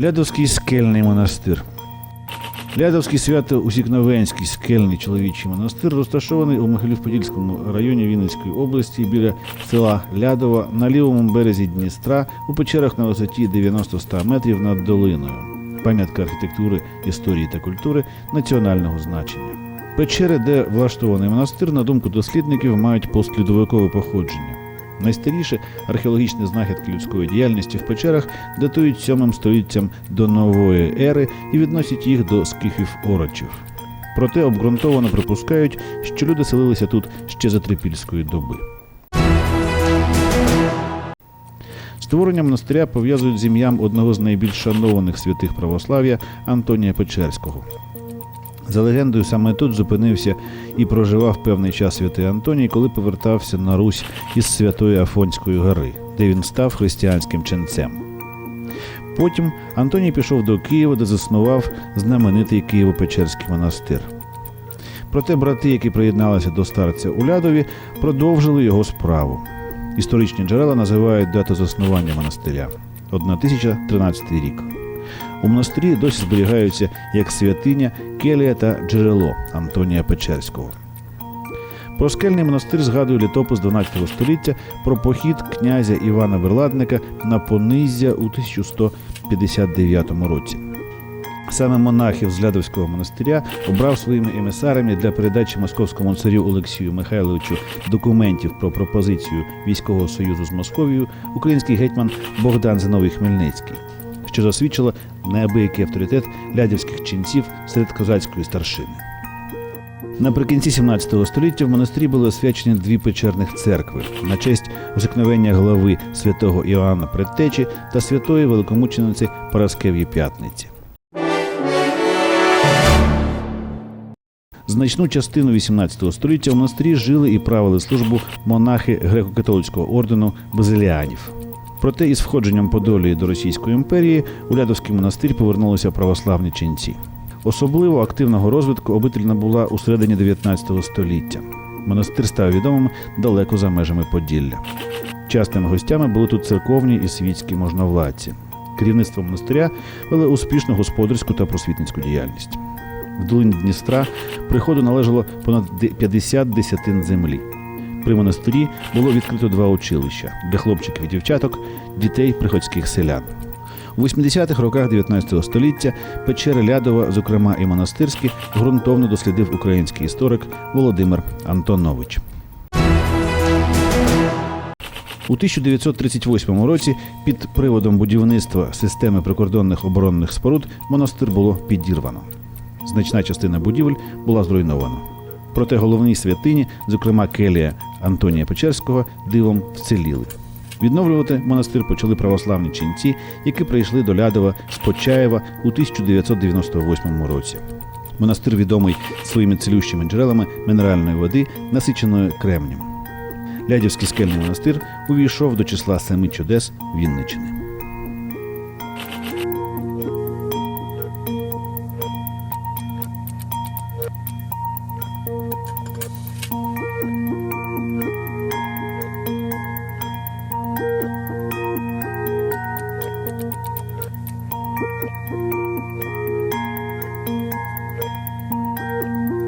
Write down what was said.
Лядовський скельний монастир. Лядовський свято-усікновенський скельний чоловічий монастир розташований у Могилів-Подільському районі Вінницької області біля села Лядова на лівому березі Дністра у печерах на висоті 90-100 метрів над долиною. Пам'ятка архітектури, історії та культури національного значення. Печери, де влаштований монастир, на думку дослідників, мають постлідовикове походження. Найстаріші археологічні знахідки людської діяльності в печерах датують 7 століттям до нової ери і відносять їх до скіфів орочів. Проте обґрунтовано припускають, що люди селилися тут ще за трипільської доби. Створення монастиря пов'язують з ім'ям одного з найбільш шанованих святих православ'я Антонія Печерського. За легендою, саме тут зупинився і проживав певний час святий Антоній, коли повертався на Русь із Святої Афонської гори, де він став християнським ченцем. Потім Антоній пішов до Києва, де заснував знаменитий Києво-Печерський монастир. Проте брати, які приєдналися до старця у Лядові, продовжили його справу. Історичні джерела називають дату заснування монастиря 1013 рік. У монастирі досі зберігаються як святиня, келія та джерело Антонія Печерського. Про скельний монастир згадує літопис 12 століття про похід князя Івана Верладника на Пониззя у 1159 році. Саме монахів з Лядовського монастиря обрав своїми емісарами для передачі московському царю Олексію Михайловичу документів про пропозицію військового союзу з Московією український гетьман Богдан Зиновій Хмельницький, що засвідчило неабиякий авторитет лядівських ченців серед козацької старшини. Наприкінці 17 століття в монастирі були освячені дві печерних церкви на честь усикновення глави святого Іоанна Предтечі та святої великомучениці Параскев'ї П'ятниці. Значну частину 18 століття в монастирі жили і правили службу монахи греко-католицького ордену базиліанів. Проте із входженням Подолії до Російської імперії у Лядовський монастир повернулися православні ченці. Особливо активного розвитку обитель набула у середині 19 століття. Монастир став відомим далеко за межами Поділля. Частими гостями були тут церковні і світські можновладці. Керівництво монастиря вели успішну господарську та просвітницьку діяльність. В долині Дністра приходу належало понад де- 50 десятин землі. При монастирі було відкрито два училища для хлопчиків і дівчаток, дітей приходських селян. У 80-х роках 19 століття печери Лядова, зокрема і монастирські, ґрунтовно дослідив український історик Володимир Антонович. У 1938 році під приводом будівництва системи прикордонних оборонних споруд монастир було підірвано. Значна частина будівель була зруйнована. Проте головні святині, зокрема келія Антонія Печерського, дивом вціліли. Відновлювати монастир почали православні ченці, які прийшли до Лядова з Почаєва у 1998 році. Монастир відомий своїми цілющими джерелами мінеральної води, насиченою кремнем. Лядівський скельний монастир увійшов до числа семи чудес Вінничини.